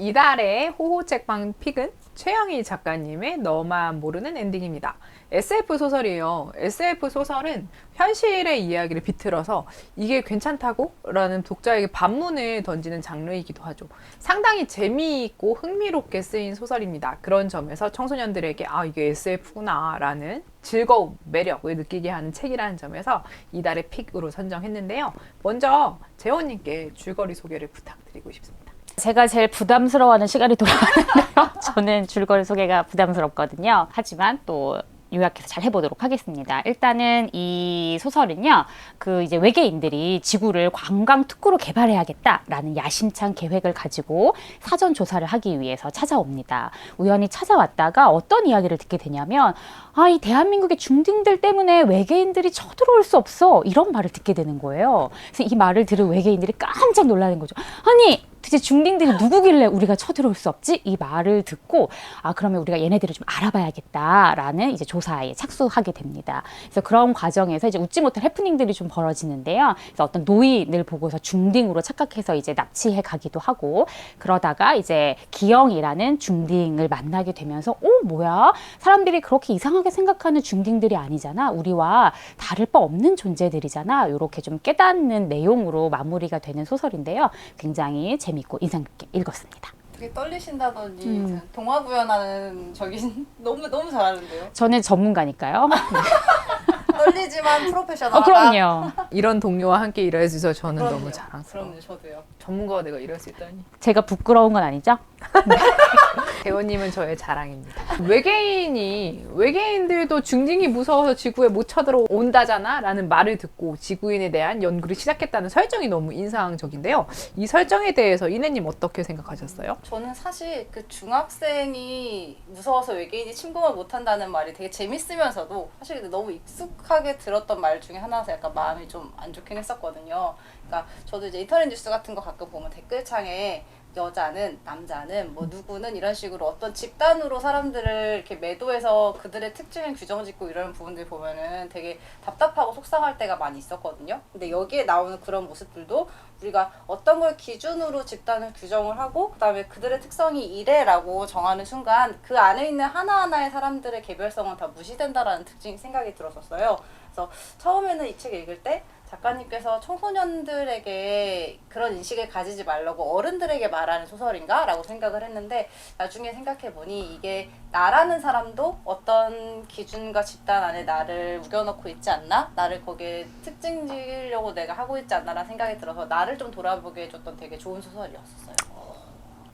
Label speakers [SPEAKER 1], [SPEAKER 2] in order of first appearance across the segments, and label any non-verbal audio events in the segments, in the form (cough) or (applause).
[SPEAKER 1] 이달의 호호책방 픽은 최영희 작가님의 너만 모르는 엔딩입니다. SF 소설이에요. SF 소설은 현실의 이야기를 비틀어서 이게 괜찮다고? 라는 독자에게 반문을 던지는 장르이기도 하죠. 상당히 재미있고 흥미롭게 쓰인 소설입니다. 그런 점에서 청소년들에게 아, 이게 SF구나 라는 즐거움, 매력을 느끼게 하는 책이라는 점에서 이달의 픽으로 선정했는데요. 먼저 재원님께 줄거리 소개를 부탁드리고 싶습니다.
[SPEAKER 2] 제가 제일 부담스러워하는 시간이 돌아왔는데요. (laughs) 저는 줄거리 소개가 부담스럽거든요. 하지만 또 요약해서 잘 해보도록 하겠습니다. 일단은 이 소설은요, 그 이제 외계인들이 지구를 관광 특구로 개발해야겠다라는 야심찬 계획을 가지고 사전 조사를 하기 위해서 찾아옵니다. 우연히 찾아왔다가 어떤 이야기를 듣게 되냐면, 아, 이 대한민국의 중딩들 때문에 외계인들이 쳐들어올 수 없어. 이런 말을 듣게 되는 거예요. 그래서 이 말을 들은 외계인들이 깜짝 놀라는 거죠. 아니, 도대체 중딩들이 누구길래 우리가 쳐들어올 수 없지? 이 말을 듣고 아 그러면 우리가 얘네들을 좀 알아봐야겠다라는 이제 조사에 착수하게 됩니다. 그래서 그런 과정에서 이제 웃지 못할 해프닝들이 좀 벌어지는데요. 그래서 어떤 노인을 보고서 중딩으로 착각해서 이제 납치해 가기도 하고 그러다가 이제 기영이라는 중딩을 만나게 되면서 어 뭐야 사람들이 그렇게 이상하게 생각하는 중딩들이 아니잖아 우리와 다를 바 없는 존재들이잖아 이렇게 좀 깨닫는 내용으로 마무리가 되는 소설인데요. 굉장히 재밌 고 인상 깊게 읽었습니다.
[SPEAKER 3] 되게 떨리신다더니
[SPEAKER 2] 음.
[SPEAKER 3] 동화 구현하는 저기 너무 너무 잘하는데요.
[SPEAKER 2] 저는 전문가니까요. (laughs)
[SPEAKER 3] 떨리지만 프로페셔널.
[SPEAKER 2] 어, 그럼요.
[SPEAKER 1] 이런 동료와 함께 일할 수 있어서 저는
[SPEAKER 3] 그럼요.
[SPEAKER 1] 너무 자랑스러워요.
[SPEAKER 3] 그럼요, 저도요.
[SPEAKER 1] 전문가가 내가 이럴 수 있다니.
[SPEAKER 2] 제가 부끄러운 건 아니죠? (laughs)
[SPEAKER 1] 대원님은 저의 자랑입니다. 외계인이 외계인들도 중딩이 무서워서 지구에 못 쳐들어온다잖아 라는 말을 듣고 지구인에 대한 연구를 시작했다는 설정이 너무 인상적인데요. 이 설정에 대해서 이내님 어떻게 생각하셨어요?
[SPEAKER 3] 저는 사실 그 중학생이 무서워서 외계인이 침공을 못한다는 말이 되게 재밌으면서도 사실 근데 너무 익숙 하게 들었던 말 중에 하나라서 약간 마음이 좀 안 좋긴 했었거든요. 그러니까 저도 이제 인터넷 뉴스 같은 거 가끔 보면 댓글창에 여자는 남자는 뭐 누구는 이런 식으로 어떤 집단으로 사람들을 이렇게 매도해서 그들의 특징을 규정짓고 이런 부분들 보면은 되게 답답하고 속상할 때가 많이 있었거든요. 근데 여기에 나오는 그런 모습들도 우리가 어떤 걸 기준으로 집단을 규정을 하고 그다음에 그들의 특성이 이래라고 정하는 순간 그 안에 있는 하나하나의 사람들의 개별성은 다 무시된다라는 특징 생각이 들었었어요. 그래서 처음에는 이 책 읽을 때 작가님께서 청소년들에게 그런 인식을 가지지 말라고 어른들에게 말하는 소설인가? 라고 생각을 했는데 나중에 생각해보니 이게 나라는 사람도 어떤 기준과 집단 안에 나를 우겨넣고 있지 않나? 나를 거기에 특징 지으려고 내가 하고 있지 않나라는 생각이 들어서 나를 좀 돌아보게 해줬던 되게 좋은 소설이었어요.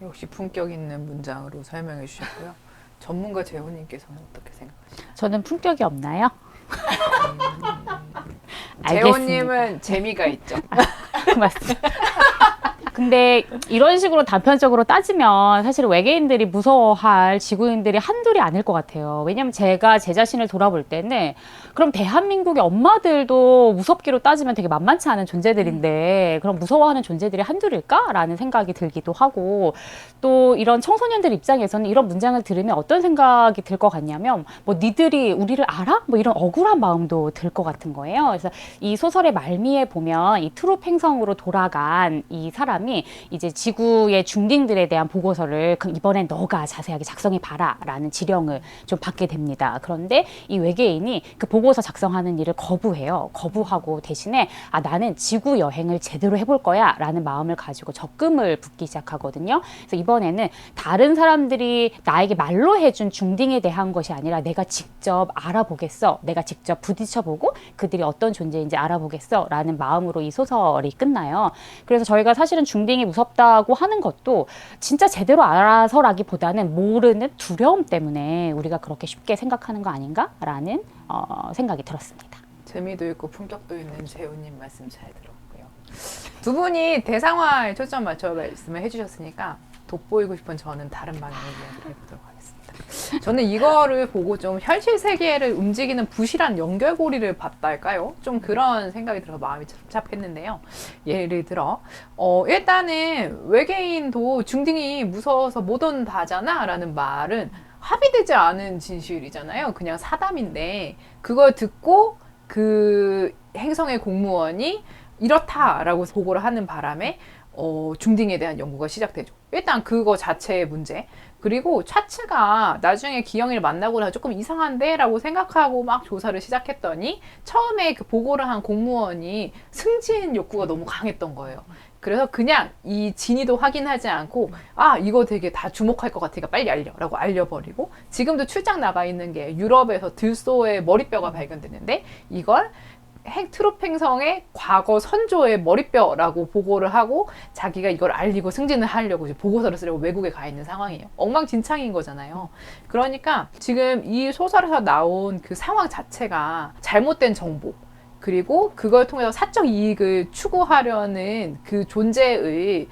[SPEAKER 1] 역시 품격 있는 문장으로 설명해 주셨고요. 전문가 재호님께서는 어떻게 생각하시나요?
[SPEAKER 2] 저는 품격이 없나요? 알겠습니다.
[SPEAKER 1] 재호님은 재미가 있죠. (laughs)
[SPEAKER 2] 맞습니다. 근데 이런 식으로 단편적으로 따지면 사실 외계인들이 무서워할 지구인들이 한둘이 아닐 것 같아요. 왜냐면 제가 제 자신을 돌아볼 때는 그럼 대한민국의 엄마들도 무섭기로 따지면 되게 만만치 않은 존재들인데 그럼 무서워하는 존재들이 한둘일까라는 생각이 들기도 하고 또 이런 청소년들 입장에서는 이런 문장을 들으면 어떤 생각이 들 것 같냐면 뭐 니들이 우리를 알아? 뭐 이런 억울한 마음도 들 것 같은 거예요. 그래서 이 소설의 말미에 보면 이 트룹 행성으로 돌아간 이 사람 이 이제 지구의 중딩들에 대한 보고서를 그 이번엔 너가 자세하게 작성해 봐라라는 지령을 좀 받게 됩니다. 그런데 이 외계인이 그 보고서 작성하는 일을 거부해요. 거부하고 대신에 아 나는 지구 여행을 제대로 해볼 거야라는 마음을 가지고 적금을 붓기 시작하거든요. 그래서 이번에는 다른 사람들이 나에게 말로 해준 중딩에 대한 것이 아니라 내가 직접 알아보겠어. 내가 직접 부딪혀보고 그들이 어떤 존재인지 알아보겠어라는 마음으로 이 소설이 끝나요. 그래서 저희가 사실은 중딩이 무섭다고 하는 것도 진짜 제대로 알아서라기보다는 모르는 두려움 때문에 우리가 그렇게 쉽게 생각하는 거 아닌가라는 어, 생각이 들었습니다.
[SPEAKER 1] 재미도 있고 품격도 있는 재호님 말씀 잘 들었고요. 두 분이 대상화에 초점 맞춰 말씀을 해주셨으니까 돋보이고 싶은 저는 다른 방향의 이야기를 해보도록 하겠습니다. 저는 이거를 보고 좀 현실 세계를 움직이는 부실한 연결고리를 봤달까요? 좀 그런 생각이 들어서 마음이 착잡했는데요. 예를 들어, 어, 일단은 외계인도 중딩이 무서워서 못 온다잖아 라는 말은 합의되지 않은 진실이잖아요. 그냥 사담인데, 그걸 듣고 그 행성의 공무원이 이렇다라고 보고를 하는 바람에 어, 중딩에 대한 연구가 시작되죠. 일단 그거 자체의 문제. 그리고 차츠가 나중에 기영이를 만나고 나서 조금 이상한데? 라고 생각하고 막 조사를 시작했더니 처음에 그 보고를 한 공무원이 승진 욕구가 너무 강했던 거예요. 그래서 그냥 이 진위도 확인하지 않고 아 이거 되게 다 주목할 것 같으니까 빨리 알려라고 알려버리고 지금도 출장 나가 있는 게 유럽에서 들소의 머리뼈가 발견됐는데 이걸 행 트롭 행성의 과거 선조의 머리뼈라고 보고를 하고 자기가 이걸 알리고 승진을 하려고 보고서를 쓰려고 외국에 가 있는 상황이에요. 엉망진창인 거잖아요. 그러니까 지금 이 소설에서 나온 그 상황 자체가 잘못된 정보 그리고 그걸 통해서 사적 이익을 추구하려는 그 존재의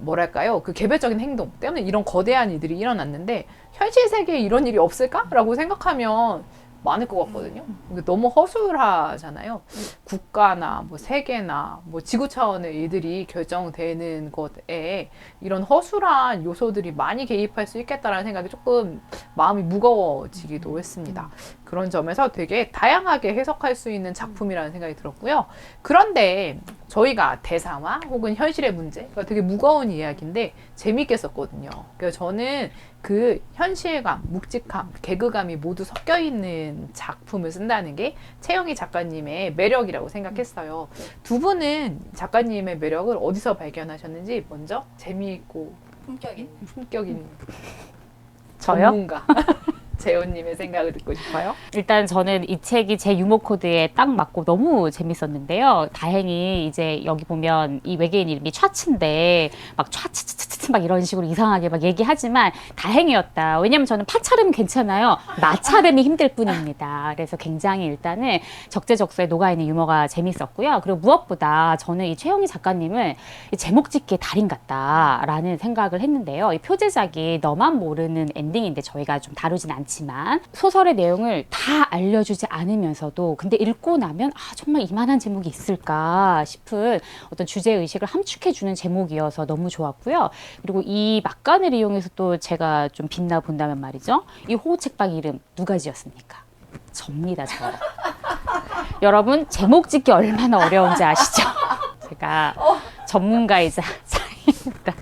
[SPEAKER 1] 뭐랄까요 그 개별적인 행동 때문에 이런 거대한 일들이 일어났는데 현실 세계에 이런 일이 없을까라고 생각하면 많을 것 같거든요. 이게 너무 허술하잖아요. 국가나 뭐 세계나 뭐 지구 차원의 일들이 결정되는 것에 이런 허술한 요소들이 많이 개입할 수 있겠다라는 생각이 조금 마음이 무거워지기도 했습니다. 그런 점에서 되게 다양하게 해석할 수 있는 작품이라는 생각이 들었고요. 그런데 저희가 대사화 혹은 현실의 문제가 되게 무거운 이야기인데 재밌게 썼거든요. 그래서 저는 그 현실감, 묵직함, 개그감이 모두 섞여 있는 작품을 쓴다는 게 채영이 작가님의 매력이라고 생각했어요. 두 분은 작가님의 매력을 어디서 발견하셨는지 먼저 재미있고
[SPEAKER 3] 품격 있는.
[SPEAKER 1] 품격 있는
[SPEAKER 2] 저요?
[SPEAKER 1] 전문가 (laughs) 재호님의 생각을 듣고 싶어요.
[SPEAKER 2] 일단 저는 이 책이 제 유머 코드에 딱 맞고 너무 재밌었는데요. 다행히 이제 여기 보면 이 외계인 이름이 차츠인데 막 차츠츠츠 츠막 이런 식으로 이상하게 막 얘기하지만 다행이었다. 왜냐면 저는 파차름 괜찮아요. 마차름이 힘들 뿐입니다. 그래서 굉장히 일단은 적재적소에 녹아있는 유머가 재밌었고요. 그리고 무엇보다 저는 이 최영희 작가님을 이 제목 짓기의 달인 같다라는 생각을 했는데요. 이 표제작이 너만 모르는 엔딩인데 저희가 좀 다루진 않지만 소설의 내용을 다 알려주지 않으면서도 근데 읽고 나면 아 정말 이만한 제목이 있을까 싶은 어떤 주제 의식을 함축해 주는 제목이어서 너무 좋았고요. 그리고 이 막간을 이용해서 또 제가 좀 빛나 본다면 말이죠. 이 호우 책방 이름 누가 지었습니까? 접니다, 저. (laughs) 여러분 제목 짓기 얼마나 어려운지 아시죠? (laughs) 제가 전문가이자 사입니다.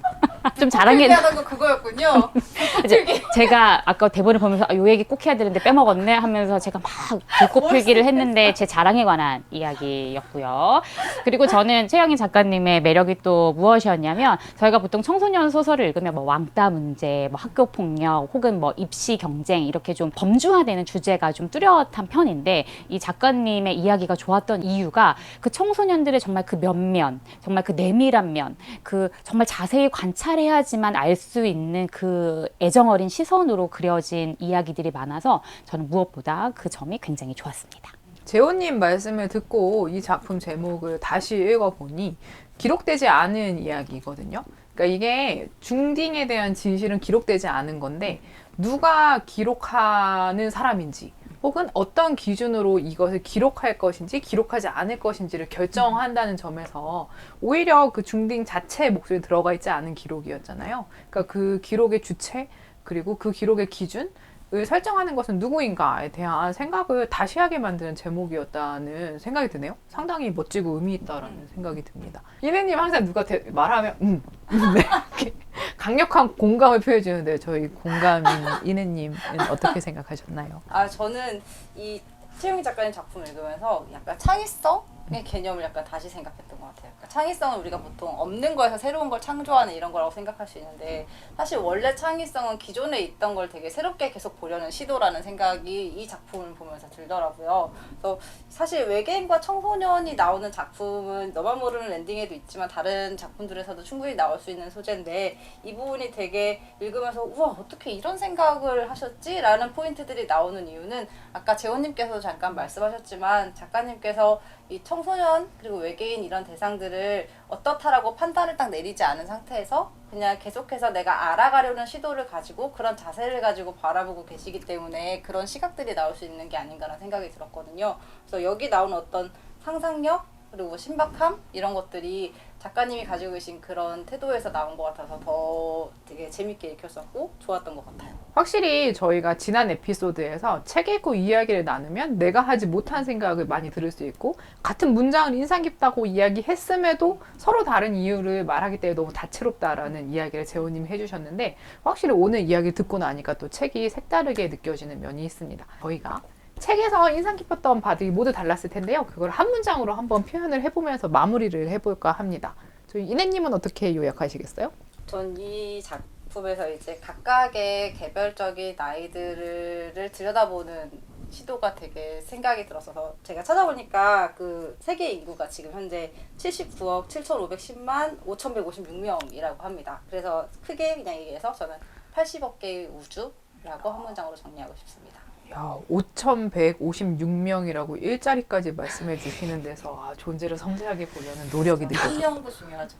[SPEAKER 2] 좀 자랑해
[SPEAKER 3] 하는 거 그거였군요. (laughs)
[SPEAKER 2] 이제 제가 아까 대본을 보면서 아, 요 얘기 꼭 해야 되는데 빼먹었네 하면서 제가 막 불꽃 필기를 했는데 제 자랑에 관한 이야기였고요. 그리고 저는 최영희 작가님의 매력이 또 무엇이었냐면 저희가 보통 청소년 소설을 읽으면 뭐 왕따 문제, 뭐 학교 폭력 혹은 뭐 입시 경쟁 이렇게 좀 범주화되는 주제가 좀 뚜렷한 편인데 이 작가님의 이야기가 좋았던 이유가 그 청소년들의 정말 그 면면, 정말 그 내밀한 면, 그 정말 자세히 관찰해야 지만 알 수 있는 그 애정 어린 시선으로 그려진 이야기들이 많아서 저는 무엇보다 그 점이 굉장히 좋았습니다.
[SPEAKER 1] 재호님 말씀을 듣고 이 작품 제목을 다시 읽어보니 기록되지 않은 이야기거든요. 그러니까 이게 중딩에 대한 진실은 기록되지 않은 건데 누가 기록하는 사람인지 혹은 어떤 기준으로 이것을 기록할 것인지 기록하지 않을 것인지를 결정한다는 점에서 오히려 그 중딩 자체의 목소리 들어가 있지 않은 기록이었잖아요. 그러니까 그 기록의 주체 그리고 그 기록의 기준 을 설정하는 것은 누구인가에 대한 생각을 다시 하게 만드는 제목이었다는 생각이 드네요. 상당히 멋지고 의미 있다라는 생각이 듭니다. 이네님 항상 누가 대- 말하면 음, 음, (laughs) 네. 이렇게 강력한 공감을 표해 주는데 저희 공감인 이네님은 어떻게 생각하셨나요?
[SPEAKER 3] 아 저는 이 최영희 작가님 작품 읽으면서 약간 창의성의 개념을 약간 다시 생각했던 것 같아요. 그러니까 창의성은 우리가 보통 없는 거에서 새로운 걸 창조하는 이런 거라고 생각할 수 있는데 사실 원래 창의성은 기존에 있던 걸 되게 새롭게 계속 보려는 시도라는 생각이 이 작품을 보면서 들더라고요. 그래서 사실 외계인과 청소년이 나오는 작품은 너만 모르는 엔딩에도 있지만 다른 작품들에서도 충분히 나올 수 있는 소재인데 이 부분이 되게 읽으면서 우와 어떻게 이런 생각을 하셨지? 라는 포인트들이 나오는 이유는 아까 재원님께서도 잠깐 말씀하셨지만 작가님께서 이 청소년 그리고 외계인 이런 대상들을 어떻다라고 판단을 딱 내리지 않은 상태에서 그냥 계속해서 내가 알아가려는 시도를 가지고 그런 자세를 가지고 바라보고 계시기 때문에 그런 시각들이 나올 수 있는 게 아닌가라는 생각이 들었거든요. 그래서 여기 나온 어떤 상상력 그리고 신박함 이런 것들이 작가님이 가지고 계신 그런 태도에서 나온 것 같아서 더 되게 재밌게 읽혔었고 좋았던 것 같아요.
[SPEAKER 1] 확실히 저희가 지난 에피소드에서 책 읽고 이야기를 나누면 내가 하지 못한 생각을 많이 들을 수 있고 같은 문장을 인상 깊다고 이야기했음에도 서로 다른 이유를 말하기 때문에 너무 다채롭다라는 이야기를 재호님이 해주셨는데 확실히 오늘 이야기 듣고 나니까 또 책이 색다르게 느껴지는 면이 있습니다. 저희가 책에서 인상 깊었던 바들이 모두 달랐을 텐데요. 그걸 한 문장으로 한번 표현을 해보면서 마무리를 해볼까 합니다. 저희 이내님은 어떻게 요약하시겠어요?
[SPEAKER 3] 전 이 작품에서 이제 각각의 개별적인 아이들을 들여다보는 시도가 되게 생각이 들었어서 제가 찾아보니까 그 세계 인구가 지금 현재 79억 7,510만 5,156명이라고 합니다. 그래서 크게 그냥 얘기해서 저는 80억 개의 우주라고 한 문장으로 정리하고 싶습니다.
[SPEAKER 1] 야, 5,156명이라고 일자리까지 말씀해 주시는 데서 아, 존재를 섬세하게 보려는 노력이 느껴져요.
[SPEAKER 3] 한명도 중요하죠.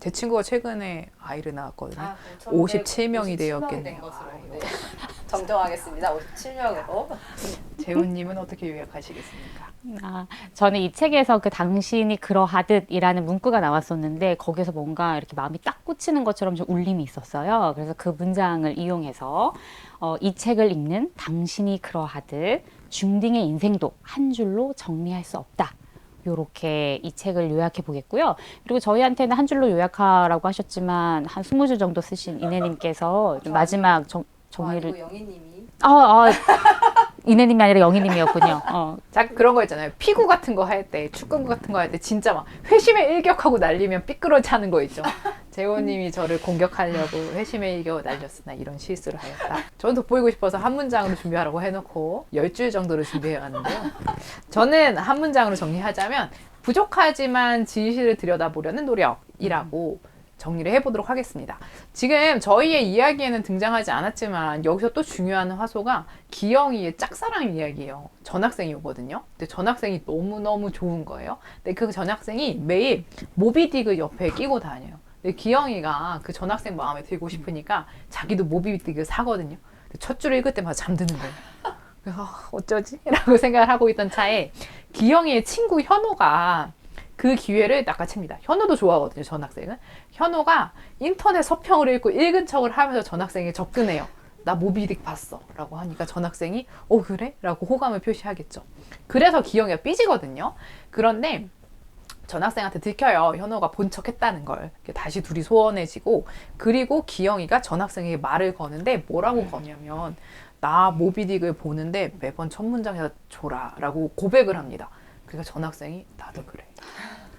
[SPEAKER 1] 제 친구가 최근에 아이를 낳았거든요.
[SPEAKER 3] 아,
[SPEAKER 1] 57 명이
[SPEAKER 3] 57
[SPEAKER 1] 되었겠네요. 아이고.
[SPEAKER 3] 네. 정정하겠습니다. 57명으로.
[SPEAKER 1] 재훈님은 어떻게 요약하시겠습니까?
[SPEAKER 2] 아, 저는 이 책에서 그 당신이 그러하듯이라는 문구가 나왔었는데 거기서 뭔가 이렇게 마음이 딱 꽂히는 것처럼 좀 울림이 있었어요. 그래서 그 문장을 이용해서 어, 이 책을 읽는 당신이 그러하듯 중딩의 인생도 한 줄로 정리할 수 없다. 요렇게 이 책을 요약해 보겠고요. 그리고 저희한테는 한 줄로 요약하라고 하셨지만 한 20줄 정도 쓰신 이내님께서 좀 마지막 정, 정리를
[SPEAKER 3] 영희님이
[SPEAKER 2] 아, 아 이내님이 아니라 영희님이었군요. 어,
[SPEAKER 1] 자 그런 거 있잖아요. 피구 같은 거 할 때, 축구 같은 거 할 때 진짜 막 회심의 일격하고 날리면 삐끄러지하는 거 있죠. 재호님이 저를 공격하려고 회심의 일격 날렸으나 이런 실수를 하였다. 저는 돋보이고 싶어서 한 문장으로 준비하라고 해놓고 열 줄 정도를 준비해 왔는데요. 저는 한 문장으로 정리하자면 부족하지만 진실을 들여다보려는 노력이라고 정리를 해보도록 하겠습니다. 지금 저희의 이야기에는 등장하지 않았지만 여기서 또 중요한 화소가 기영이의 짝사랑 이야기예요. 전학생이 오거든요. 근데 전학생이 너무너무 좋은 거예요. 근데 그 전학생이 매일 모비딕을 옆에 끼고 다녀요. 기영이가 그 전학생 마음에 들고 싶으니까 자기도 모비딕을 사거든요. 첫줄 읽을 때마다 잠드는 거예요. 그래서 아, 어쩌지? (laughs) 라고 생각을 하고 있던 차에 기영이의 친구 현호가 그 기회를 낚아챕니다. 현호도 좋아하거든요, 전학생은. 현호가 인터넷 서평을 읽고 읽은 척을 하면서 전학생에 접근해요. 나 모비딕 봤어. 라고 하니까 전학생이, 어, 그래? 라고 호감을 표시하겠죠. 그래서 기영이가 삐지거든요. 그런데 전학생한테 들켜요. 현호가 본 척 했다는 걸. 다시 둘이 소원해지고, 그리고 기영이가 전학생에게 말을 거는데 뭐라고 거냐면, 나 모비딕을 보는데 매번 첫 문장에서 줘라. 라고 고백을 합니다. 그러니까 전학생이, 나도 그래.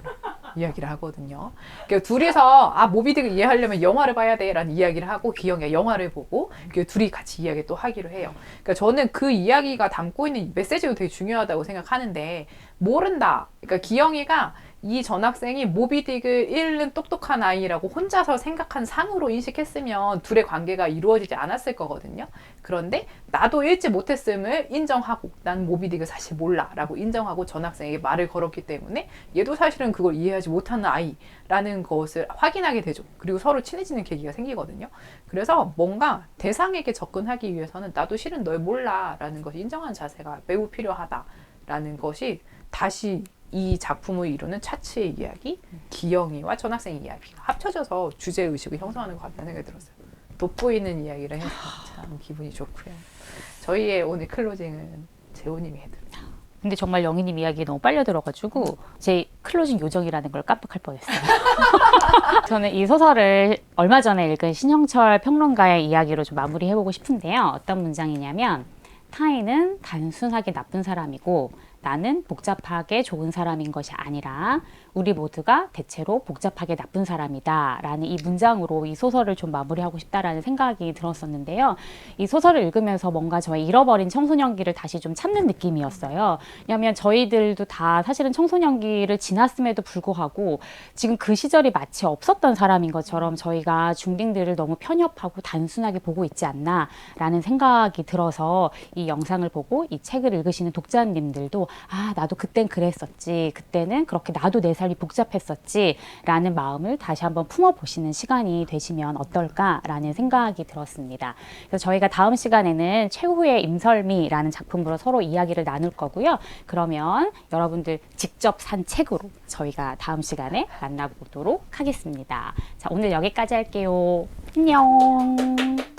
[SPEAKER 1] (laughs) 이야기를 하거든요. 그러니까 둘이서 아 모비딕을 이해하려면 영화를 봐야 돼라는 이야기를 하고 기영이가 영화를 보고 그 둘이 같이 이야기 또 하기로 해요. 그러니까 저는 그 이야기가 담고 있는 메시지도 되게 중요하다고 생각하는데 모른다. 그러니까 기영이가 이 전학생이 모비딕을 읽는 똑똑한 아이라고 혼자서 생각한 상으로 인식했으면 둘의 관계가 이루어지지 않았을 거거든요. 그런데 나도 읽지 못했음을 인정하고 난 모비딕을 사실 몰라 라고 인정하고 전학생에게 말을 걸었기 때문에 얘도 사실은 그걸 이해하지 못하는 아이라는 것을 확인하게 되죠. 그리고 서로 친해지는 계기가 생기거든요. 그래서 뭔가 대상에게 접근하기 위해서는 나도 실은 널 몰라 라는 것을 인정하는 자세가 매우 필요하다라는 것이 다시 이 작품을 이루는 차츠의 이야기, 기영이와 전학생 이야기가 합쳐져서 주제 의식을 형성하는 것 같다는 생각이 들었어요. 돋보이는 이야기를 해서 참 기분이 좋고요. 저희의 오늘 클로징은 재호님이 해드립니다.
[SPEAKER 2] 근데 정말 영희님 이야기 너무 빨려 들어가지고 제 클로징 요정이라는 걸 깜빡할 뻔했어요. (laughs) 저는 이 소설을 얼마 전에 읽은 신형철 평론가의 이야기로 좀 마무리해보고 싶은데요. 어떤 문장이냐면 타인은 단순하게 나쁜 사람이고 나는 복잡하게 좋은 사람인 것이 아니라 우리 모두가 대체로 복잡하게 나쁜 사람이다 라는 이 문장으로 이 소설을 좀 마무리하고 싶다라는 생각이 들었었는데요. 이 소설을 읽으면서 뭔가 저의 잃어버린 청소년기를 다시 좀 찾는 느낌이었어요. 왜냐하면 저희들도 다 사실은 청소년기를 지났음에도 불구하고 지금 그 시절이 마치 없었던 사람인 것처럼 저희가 중딩들을 너무 편협하고 단순하게 보고 있지 않나 라는 생각이 들어서 이 영상을 보고 이 책을 읽으시는 독자님들도 아 나도 그땐 그랬었지 그때는 그렇게 나도 내 삶이 복잡했었지 라는 마음을 다시 한번 품어보시는 시간이 되시면 어떨까라는 생각이 들었습니다. 그래서 저희가 다음 시간에는 최후의 임설미라는 작품으로 서로 이야기를 나눌 거고요. 그러면 여러분들 직접 산 책으로 저희가 다음 시간에 만나보도록 하겠습니다. 자, 오늘 여기까지 할게요. 안녕.